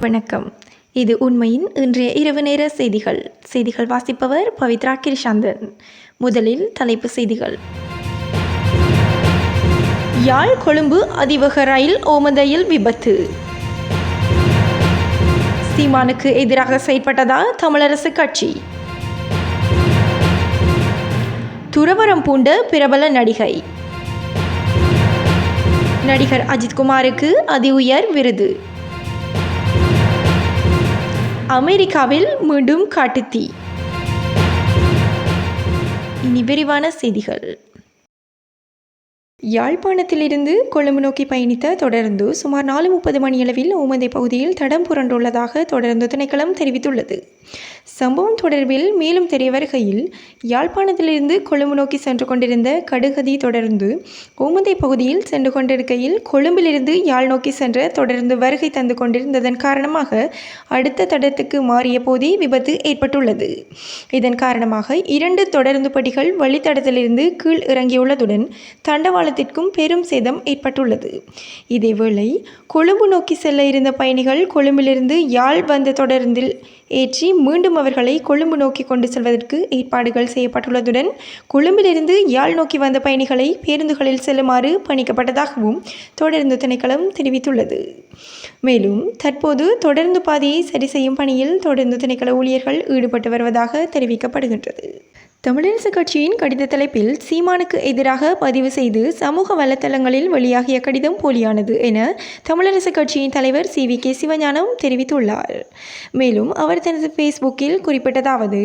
வணக்கம். இது உண்மையின் இன்றைய இரவு நேர செய்திகள். செய்திகள் வாசிப்பவர் பவித்ரா கிருஷாந்தன். முதலில் தலைப்பு செய்திகள். யாழ் கொழும்பு அதிவக ரயில் ஓமந்தையில் விபத்து. சீமானுக்கு எதிராக செயற்பட்டதா தமிழரசு கட்சி. துறவரம் பூண்ட பிரபல நடிகை. நடிகர் அஜித்குமாருக்கு அதி உயர் விருது. அமெரிக்காவில் மீண்டும் காட்டுத்தீ. இனி விரிவான செய்திகள். யாழ்ப்பாணத்திலிருந்து கொழும்பு நோக்கி பயணித்த தொடர்ந்து சுமார் நாலு முப்பது மணியளவில் ஓமந்தை பகுதியில் தடம் புரண்டுள்ளதாக தொடர்ந்து திணைக்களம் தெரிவித்துள்ளது. சம்பவம் தொடர்பில் மேலும் தெரிய வருகையில் யாழ்ப்பாணத்திலிருந்து கொழும்பு நோக்கி சென்று கொண்டிருந்த கடுகதி தொடர்ந்து ஓமந்தை பகுதியில் சென்று கொண்டிருக்கையில் கொழும்பிலிருந்து யாழ் நோக்கி சென்ற தொடர்ந்து வருகை தந்து கொண்டிருந்ததன் காரணமாக அடுத்த தடத்துக்கு மாறிய போதே விபத்து ஏற்பட்டுள்ளது. இதன் காரணமாக இரண்டு தொடர்ந்து படிகள் வழித்தடத்திலிருந்து கீழ் இறங்கியுள்ளதுடன் தண்டவாள தண்டவாளத்திற்கும் பெரும் சேதம் ஏற்பட்டுள்ளது. இதேவேளை கொழும்பு நோக்கி செல்ல இருந்த பயணிகள் கொழும்பிலிருந்து யாழ் வந்த தொடர்ந்தில் ஏற்றி மீண்டும் அவர்களை கொழும்பு நோக்கி கொண்டு செல்வதற்கு ஏற்பாடுகள் செய்யப்பட்டுள்ளதுடன் கொழும்பிலிருந்து யாழ் நோக்கி வந்த பயணிகளை பேருந்துகளில் செல்லுமாறு பணிக்கப்பட்டதாகவும் தொடர்ந்து திணைக்களம் தெரிவித்துள்ளது. மேலும் தற்போது தொடர்ந்து பாதையை சரி செய்யும் பணியில் தொடர்ந்து திணைக்கள ஊழியர்கள் ஈடுபட்டு வருவதாக தெரிவிக்கப்படுகின்றது. தமிழரசு கட்சியின் கடித தலைப்பில் சீமானுக்கு எதிராக பதிவு செய்து சமூக வலைத்தளங்களில் வெளியாகிய கடிதம் போலியானது என தமிழரசு கட்சியின் தலைவர் சி வி கே சிவஞானம் தெரிவித்துள்ளார். மேலும் அவர் தனது ஃபேஸ்புக்கில் குறிப்பிட்டதாவது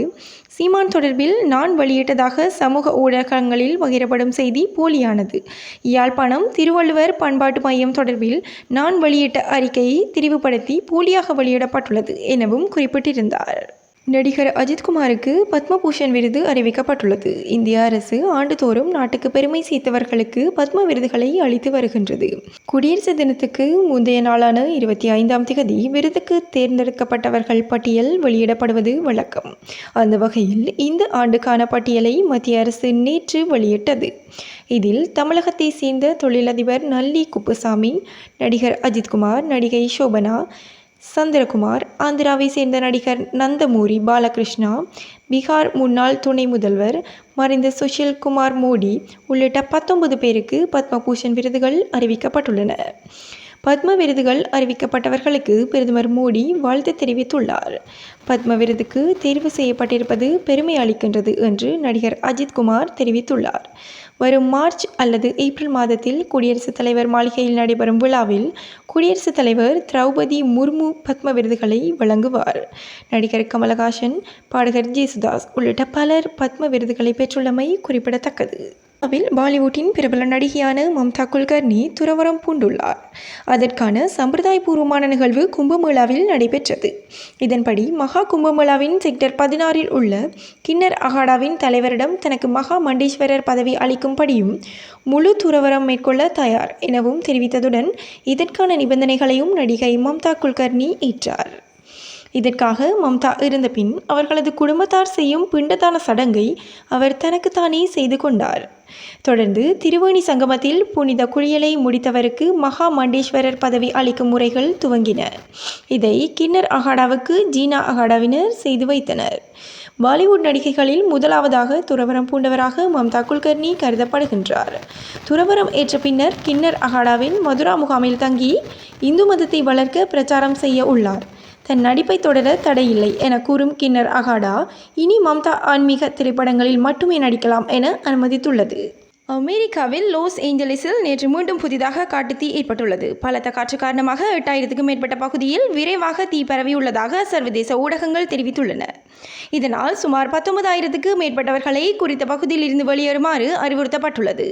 சீமான் தொடர்பில் நான் வெளியிட்டதாக சமூக ஊடகங்களில் பகிரப்படும் செய்தி போலியானது. யாழ்ப்பாணம் திருவள்ளுவர் பண்பாட்டு மையம் தொடர்பில் நான் வெளியிட்ட அறிக்கையை திரிவுபடுத்தி போலியாக வெளியிடப்பட்டுள்ளது எனவும் குறிப்பிட்டிருந்தார். நடிகர் அஜித்குமாருக்கு பத்மபூஷன் விருது அறிவிக்கப்பட்டுள்ளது. இந்திய அரசு ஆண்டுதோறும் நாட்டுக்கு பெருமை சேர்த்தவர்களுக்கு பத்ம விருதுகளை அளித்து வருகின்றது. குடியரசு தினத்துக்கு முந்தைய நாளான இருபத்தி ஐந்தாம் திகதி விருதுக்கு தேர்ந்தெடுக்கப்பட்டவர்கள் பட்டியல் வெளியிடப்படுவது வழக்கம். அந்த வகையில் இந்த ஆண்டுக்கான பட்டியலை மத்திய அரசு நேற்று வெளியிட்டது. இதில் தமிழகத்தை சேர்ந்த தொழிலதிபர் நல்லி குப்புசாமி நடிகர் அஜித்குமார் நடிகை சோபனா சந்திரகுமார் ஆந்திராவை சேர்ந்த நடிகர் நந்தமூரி பாலகிருஷ்ணா பீகார் முன்னாள் துணை முதல்வர் மறைந்த சுஷில் குமார் மோடி உள்ளிட்ட பத்தொன்பது பேருக்கு பத்மபூஷன் விருதுகள் அறிவிக்கப்பட்டுள்ளன. பத்ம விருதுகள் அறிவிக்கப்பட்டவர்களுக்கு பிரதமர் மோடி வாழ்த்து தெரிவித்துள்ளார். பத்ம விருதுக்கு தேர்வு செய்யப்பட்டிருப்பது பெருமை அளிக்கின்றது என்று நடிகர் அஜித்குமார் தெரிவித்துள்ளார். வரும் மார்ச் அல்லது ஏப்ரல் மாதத்தில் குடியரசுத் தலைவர் மாளிகையில் நடைபெறும் விழாவில் குடியரசுத் தலைவர் திரௌபதி முர்மு பத்ம விருதுகளை வழங்குவார். நடிகர் கமலஹாசன் பாடகர் ஜேசுதாஸ் உள்ளிட்ட பலர் பத்ம விருதுகளை பெற்றுள்ளமை குறிப்பிடத்தக்கது. இந்தியாவில் பாலிவுட்டின் பிரபல நடிகையான மம்தா குல்கர்னி துறவரம் பூண்டுள்ளார். அதற்கான சம்பிரதாயபூர்வமான நிகழ்வு கும்பமேளாவில் நடைபெற்றது. இதன்படி மகா கும்பமேளாவின் செக்டர் பதினாறில் உள்ள கிண்ணர் அகாடாவின் தலைவரிடம் தனக்கு மகா மண்டேஸ்வரர் பதவி அளிக்கும்படியும் முழு துறவரம் மேற்கொள்ள தயார் எனவும் தெரிவித்ததுடன் இதற்கான நிபந்தனைகளையும் நடிகை மம்தா குல்கர்னி ஏற்றார். இதற்காக மம்தா இருந்த பின் அவர்களது குடும்பத்தார் செய்யும் பிண்டதான சடங்கை அவர் தனக்குத்தானே செய்து கொண்டார். தொடர்ந்து திருவேணி சங்கமத்தில் புனித குளியலை முடித்தவருக்கு மகா மண்டேஸ்வரர் பதவி அளிக்கும் முறைகள் துவங்கின. இதை கிண்ணர் அகாடாவுக்கு ஜீனா அகாடாவினர் செய்து வைத்தனர். பாலிவுட் நடிகைகளில் முதலாவதாக துறவரம் பூண்டவராக மம்தா குல்கர்னி கருதப்படுகின்றார். துறவரம் ஏற்ற பின்னர் கிண்ணர் அகாடாவின் மதுரா முகாமில் தங்கி இந்து மதத்தை வளர்க்க பிரச்சாரம் செய்ய உள்ளார். தன் நடிப்பை தொடர தடையில்லை என கூறும் கின்னர் அகாடா இனி மம்தா ஆன்மீக திரைப்படங்களில் மட்டுமே நடிக்கலாம் என அனுமதித்துள்ளது. அமெரிக்காவில் லாஸ் ஏஞ்சலிஸில் நேற்று மீண்டும் புதிதாக காட்டுத்தீ ஏற்பட்டுள்ளது. பலத்த காற்று காரணமாக எட்டாயிரத்துக்கும் மேற்பட்ட பகுதியில் விரைவாக தீ பரவியுள்ளதாக சர்வதேச ஊடகங்கள் தெரிவித்துள்ளன. இதனால் சுமார் பத்தொன்பதாயிரத்துக்கு மேற்பட்டவர்களை குறித்த பகுதியில் இருந்து வெளியேறுமாறு அறிவுறுத்தப்பட்டுள்ளது.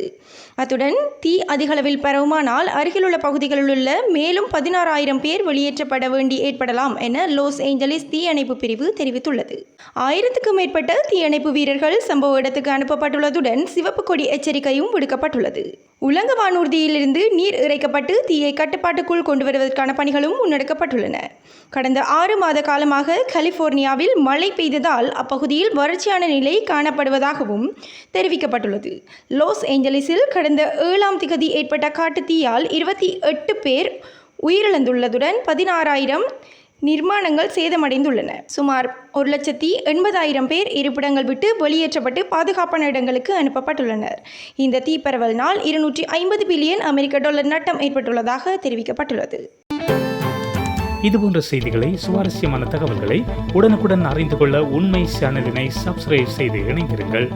அத்துடன் தீ அதிகளவில் பரவுமானால் அருகிலுள்ள பகுதிகளில் உள்ள மேலும் பதினாறாயிரம் பேர் வெளியேற்றப்பட வேண்டி ஏற்படலாம் என லாஸ் ஏஞ்சலிஸ் தீயணைப்பு பிரிவு தெரிவித்துள்ளது. ஆயிரத்துக்கும் மேற்பட்ட தீயணைப்பு வீரர்கள் சம்பவ இடத்துக்கு அனுப்பப்பட்டுள்ளதுடன் சிவப்பு கொடி எச்சரிக்கை எச்சரிக்கையும் விடுக்கப்பட்டுள்ளது. உலக வானூர்தியிலிருந்து நீர் இறைக்கப்பட்டு தீயை கட்டுப்பாட்டுக்குள் கொண்டு வருவதற்கான பணிகளும் முன்னெடுக்கப்பட்டுள்ளன. கடந்த ஆறு மாத காலமாக கலிபோர்னியாவில் மழை பெய்ததால் அப்பகுதியில் வறட்சியான நிலை காணப்படுவதாகவும் தெரிவிக்கப்பட்டுள்ளது. லாஸ் ஏஞ்சலிஸில் கடந்த ஏழாம் திகதி ஏற்பட்ட காட்டு தீயால் இருபத்தி எட்டு பேர் உயிரிழந்துள்ளதுடன் பதினாறாயிரம் நிர்மாணங்கள் சேதமடைந்துள்ளன. சுமார் ஒரு லட்சத்தி எண்பதாயிரம் பேர் இருப்பிடங்கள் விட்டு வெளியேற்றப்பட்டு பாதுகாப்பான இடங்களுக்கு அனுப்பப்பட்டுள்ளனர். இந்த தீப்பரவலினால் இருநூற்றி ஐம்பது பில்லியன் அமெரிக்க டாலர் நட்டம் ஏற்பட்டுள்ளதாக தெரிவிக்கப்பட்டுள்ளது. இதுபோன்ற செய்திகளை சுவாரஸ்யமான தகவல்களை உடனுக்குடன் அறிந்து கொள்ள உண்மை சேனலினை சப்ஸ்கிரைப் செய்து இணைந்திருங்கள்.